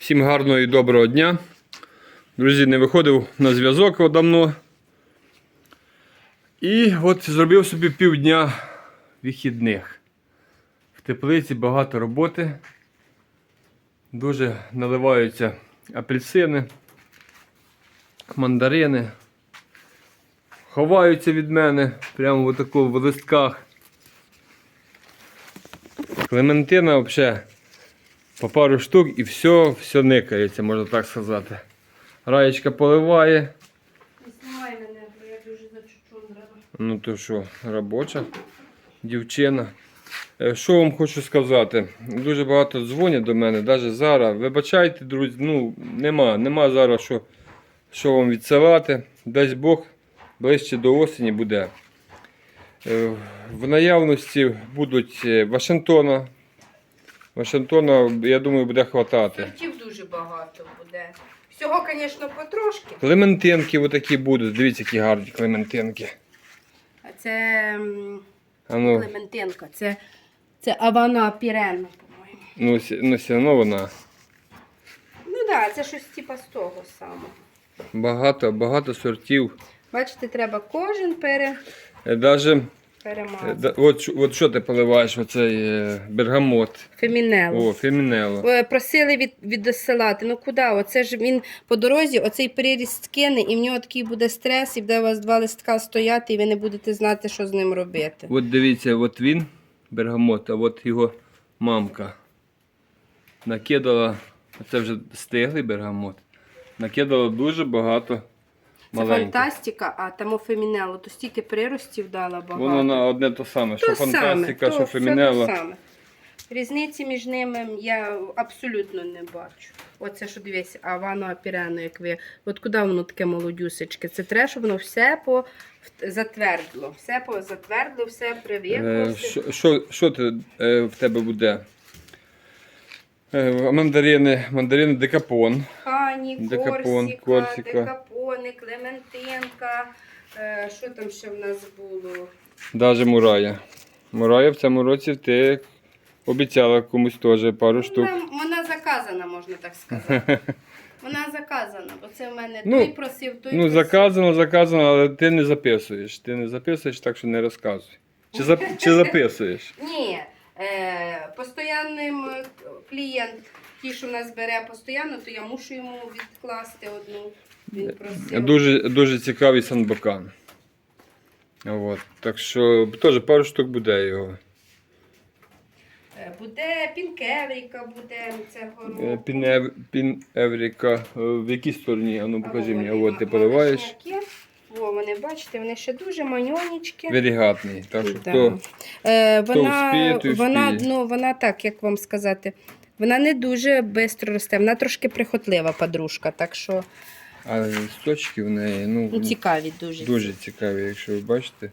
Всім гарного і доброго дня. Друзі, не виходив на зв'язок давно. І от зробив собі півдня вихідних. В теплиці багато роботи. Дуже наливаються апельсини, мандарини. Ховаються від мене прямо в таку в листках. Клементина взагалі по пару штук і все, все никається, можна так сказати. Раєчка поливає. Знімай мене, бо я дуже зачучундрила. Ну то що, робоча дівчина. Е, Що вам хочу сказати? Дуже багато дзвонять до мене, навіть зараз. Вибачайте, друзі, ну нема, нема зараз що, що вам відсилати. Дасть Бог, ближче до осені буде. Е, В наявності будуть е, Вашингтона. Вашингтона, я думаю, буде хватати. Сортів дуже багато буде. Всього, звісно, потрошки. Клементинки отакі будуть. Дивіться, які гарні клементинки. А це м, А ну, Клементинка, це, це Авана Пірена, по-моєму. ну, сі- ну все одно вона. Ну так, да, це щось типа з того самого. Багато, багато сортів. Бачите, треба кожен пере, Е, Даже, е, перемазати. от, що- от що ти поливаєш оцей е, бергамот. Фемінело. О, фемінело. Е, Просили від, віддосилати. Ну куди? Оце ж він по дорозі, оцей переріст кине, і в нього такий буде стрес, і буде у вас два листка стояти, і ви не будете знати, що з ним робити. От дивіться, от він, бергамот, а от його мамка. Накидала, це вже стиглий бергамот. Накидала дуже багато Це маленьких. фантастика, а тому фемінело, то стільки приростів дала багато. Воно на одне то саме, що То фантастика, саме, що то фемінело. те саме. Різниці між ними я абсолютно не бачу. Оце що дивись, а воно апірено, як ви. От куди воно таке молодюсечке? Це треба, щоб воно все по затвердло. Все по затвердло, все Е, привикло. Що, що, що ти, е, в тебе буде? Е, мандарини, мандарини декапон. Хані, Декапон, Корсіка, Корсіка. Декапони, Клементинка. Е, що там ще в нас було? Даже мурая. Мурая в цьому році ти обіцяла комусь теж пару штук. Вона, вона заказана, можна так сказати. Вона заказана, бо це в мене Ну, той просив, той Ну, просив. заказано, заказано, але ти не записуєш. Ти не записуєш, так що не розказуй. Чи, зап... Чи записуєш? Ні, е, постоянним е, клієнт, ті, що в нас бере постійно, то я мушу йому відкласти одну. Він просив. Дуже, дуже цікавий санбакан. От. Так що теж пару штук буде його. Е, Буде пінкевріка, буде це Е, горох. Пін, пін Евріка. Е, В якій стороні? А ну покажи мені. От ти поливаєш. Во, вони, бачите, вони ще дуже маньонічки. Варігатний. Так що Да. хто Е, хто вона, вспіє, той вона, вспіє. ну, вона так, як вам сказати, вона не дуже швидко росте, вона трошки прихотлива подружка, так що А листочки в неї, ну, ну, цікаві дуже. дуже цікаві, якщо ви бачите.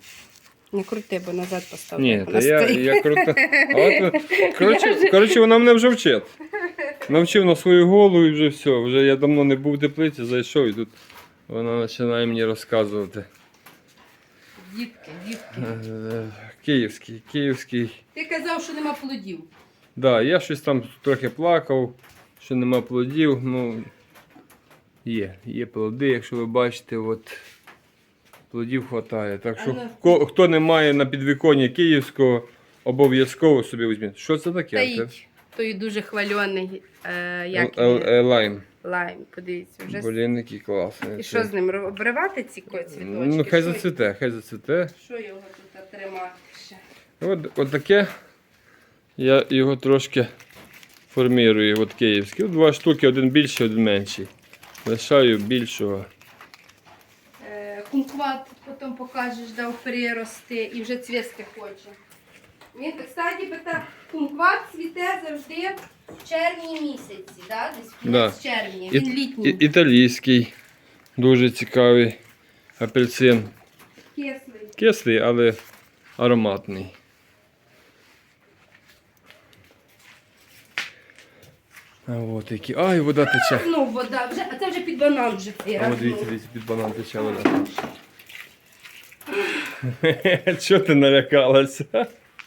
Не крути, бо назад поставлю. Ні, як та вона я, стоїть. я круто. А от, коротше, коротше, вона мене вже вчить. Навчив на свою голову і вже все. Вже я давно не був в теплиці, зайшов і тут вона починає мені розказувати. Дітки, дітки. Е, Київський, київський. Ти казав, що нема плодів. Да, я щось там трохи плакав, що нема плодів. Ну, є, є плоди, якщо ви бачите, от плодів вистачає. Так що ну. хто не має на підвіконні київського, обов'язково собі візьміть. Що це таке? Це- Стоїть. Той дуже хвальоний е, як Л- він? е, Лайм. лайм. Подивіться, вже. Блін, який класний. І що з ним обривати ці ко- цвіточки? Ну, хай Що- зацвіте, хай зацвіте. Що його тут тримати ще? От, от таке я його трошки формірую, от київський. От два штуки, один більший, один менший. Лишаю більшого. Е, Кумкват потім покажеш, дав прирости і вже цвісти хоче. Він, кстати, пита, кумкват цвіте завжди в червні місяці, да? десь в Да. кінець червня. І- Він літній, і- італійський, дуже цікавий апельсин. кислий. Кислий, але ароматний. От який. Ай, вода тече. Ну, вода, вже, а це вже під банан вже А от дивіться, дивіться, під банан тече вода. Чого ти налякалася?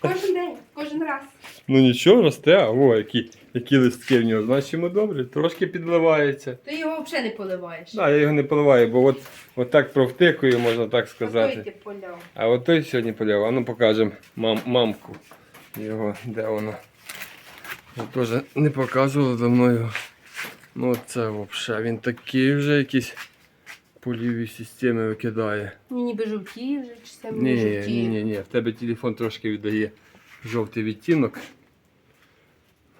Кожен день, кожен раз. Ну нічого, росте, а о, який які листки в нього. Значить йому добре, трошки підливається. Ти його взагалі не поливаєш. Да, я його не поливаю, бо от, от так провтикую, можна так А той сказати. ти поляв. А от той сьогодні поляв. А ну покажемо мам, мамку. Його, де вона. Я теж не показували давно його. Ну це взагалі. Він такий вже якийсь поліві системи викидає. Ні, ніби жовтіє вже, чи це Ні, мені ні, ні, ні. В тебе телефон трошки віддає жовтий відтінок.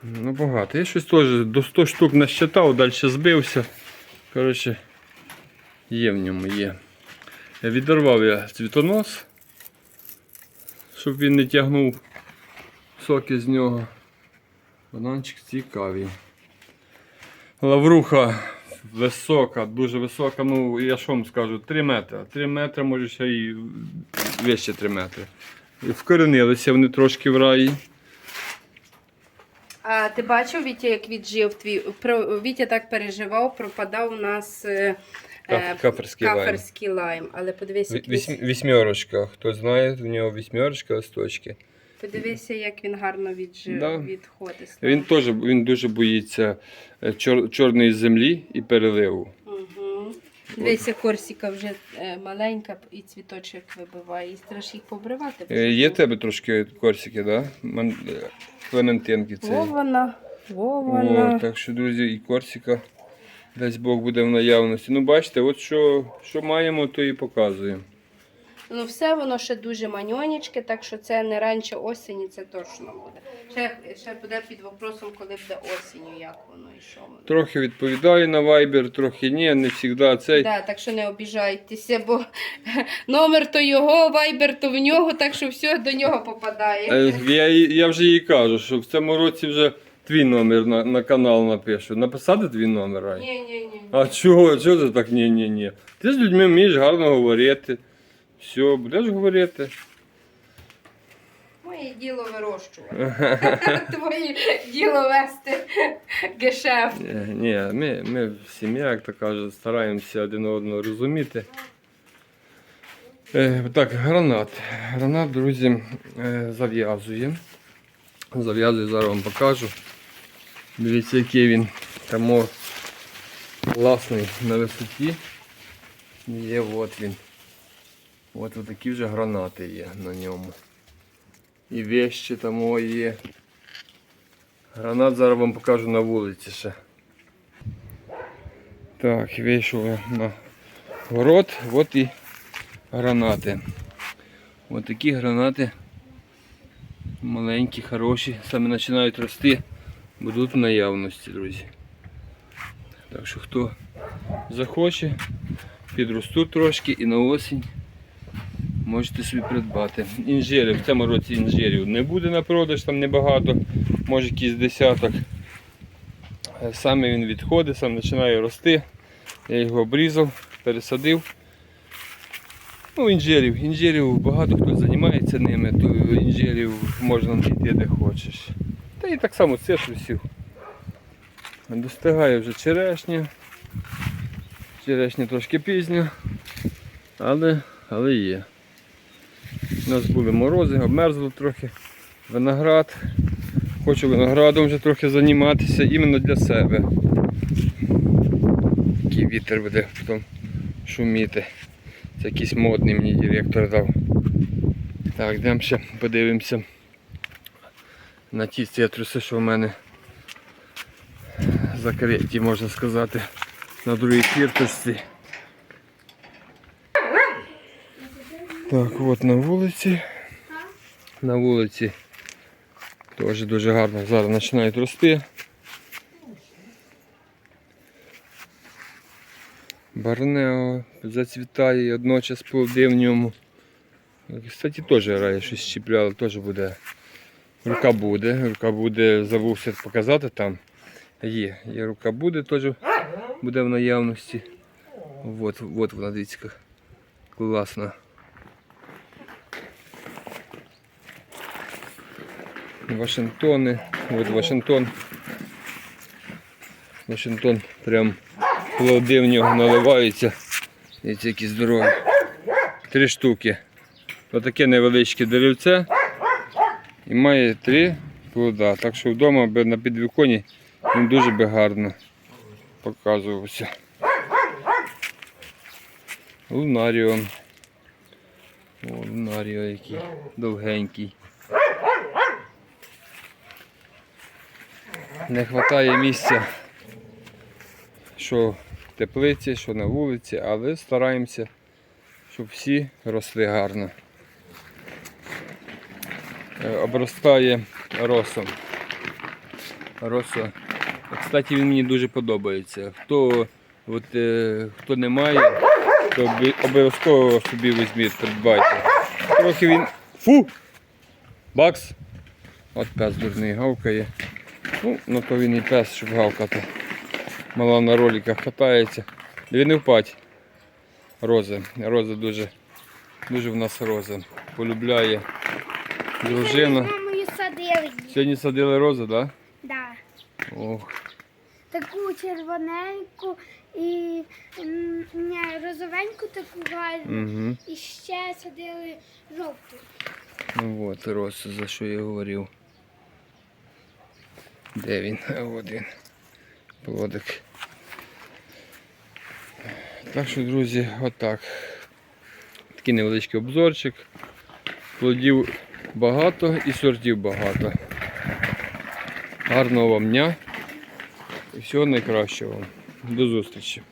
Ну, багато. Я щось теж до 100 штук насчитав, далі збився. Коротше, є в ньому є. Я відірвав я цвітонос, щоб він не тягнув соки з нього. Бананчик цікавий. Лавруха висока, дуже висока, ну я що вам скажу, 3 метри. 3 метри, може ще й вище 3 метри. І вкоренилися вони трошки в раї. А ти бачив, Вітя, як віджив твій? Про Вітя так переживав, пропадав у нас е, е, Каф- каферський лайм. каферський лайм. Але подивися, як вісьмерочка. Хто знає, в нього вісьмерочка листочки. Подивися, як він гарно віджив, Да. відходить. Він теж він дуже боїться е, чор, чорної землі і переливу. Угу. Дивися, корсіка вже е, маленька і цвіточок вибиває. І страш їх побривати. Е, Є в тебе трошки корсики, да? Ман- Клементинки Во це. вона, во. О, так що, друзі, і корсика. Десь Бог буде в наявності. Ну, бачите, от що, що маємо, то і показуємо. Ну все воно ще дуже маньонечке, так що це не раніше осені, це точно буде. Ще, ще буде під вопросом, коли буде осінню, як воно і що воно. Трохи відповідає на Viber, трохи ні, не завжди цей. Да, так що не обіжайтеся, бо номер то його, вайбер то в нього, так що все до нього попадає. Е, Я, я вже їй кажу, що в цьому році вже твій номер на, на канал напишу. Написати твій номер, Ні, ні, ні. А чого? Чого ти так ні-ні-ні? Ти з людьми вмієш гарно говорити. Все, будеш говорити. Моє діло вирощувати. Твоє діло вести гешефт. Ні, ні, ми, ми сім'я, як то кажуть, стараємося один одного розуміти. Е, так, гранат. Гранат, друзі, е, зав'язує. Зав'язую, зараз вам покажу. Дивіться, який він там класний на висоті. Є от він. От такі вже гранати є на ньому. І вещі там є. Гранат зараз вам покажу на вулиці ще. Так, вийшов на город, от і гранати. Ось такі гранати маленькі, хороші, саме починають рости, будуть в наявності, друзі. Так що хто захоче, підростуть трошки і на осінь можете собі придбати. Інжири, в цьому році інжирів не буде на продаж, там небагато, може якийсь десяток. Е, Саме він відходить, сам починає рости. Я його обрізав, пересадив. Ну, інжирів. Інжирів багато хто займається ними, то інжирів можна знайти де хочеш. Та і так само цитрусів. Достигає вже черешня. Черешня трошки пізня, але, але є. У нас були морози, обмерзло трохи. Виноград. Хочу виноградом вже трохи займатися іменно для себе. Який вітер буде потім шуміти. Це якийсь модний мені директор дав. Так, йдемо ще подивимося на ті цитруси, що в мене закриті, можна сказати, на другій кірточці. Так, от на вулиці. На вулиці теж дуже гарно зараз починають рости. Барнео зацвітає і одночас плоди в ньому. Кстати, теж рає щось щіпляло, теж буде. Рука буде, рука буде, забувся показати там. Є, є рука буде, теж буде в наявності. Вот, вот вона, дивіться, класна. Вашингтони. Вот Вашингтон. Вашингтон прям плоди в нього наливаються. Дивіться, які здорові. Три штуки. Отаке невеличке деревце. І має три плода. Так що вдома би на підвіконі він дуже би гарно показувався. Лунаріо. О, лунаріо який довгенький. Не вистачає місця, що в теплиці, що на вулиці, але стараємося, щоб всі росли гарно. Е, Обростає росом. Росо. Кстати, він мені дуже подобається. Хто, от, е, хто не має, то обов'язково собі візьміть, придбайте. Трохи він. Фу! Бакс! От пес дурний гавкає. Ну, на то він і пес, щоб гавкати. Мала на роликах катається. Він не впать. Роза. Роза дуже, дуже в нас роза. Полюбляє дружина. Сьогодні садили розу, так? Да. Да? Ох. Таку червоненьку і не, розовеньку таку гарну. Угу. І ще садили жовту. Ну от роза, за що я говорив. Де він? От він. Плодик. Так що, друзі, отак. Такий невеличкий обзорчик. Плодів багато і сортів багато. Гарного вам дня і всього найкращого. До зустрічі.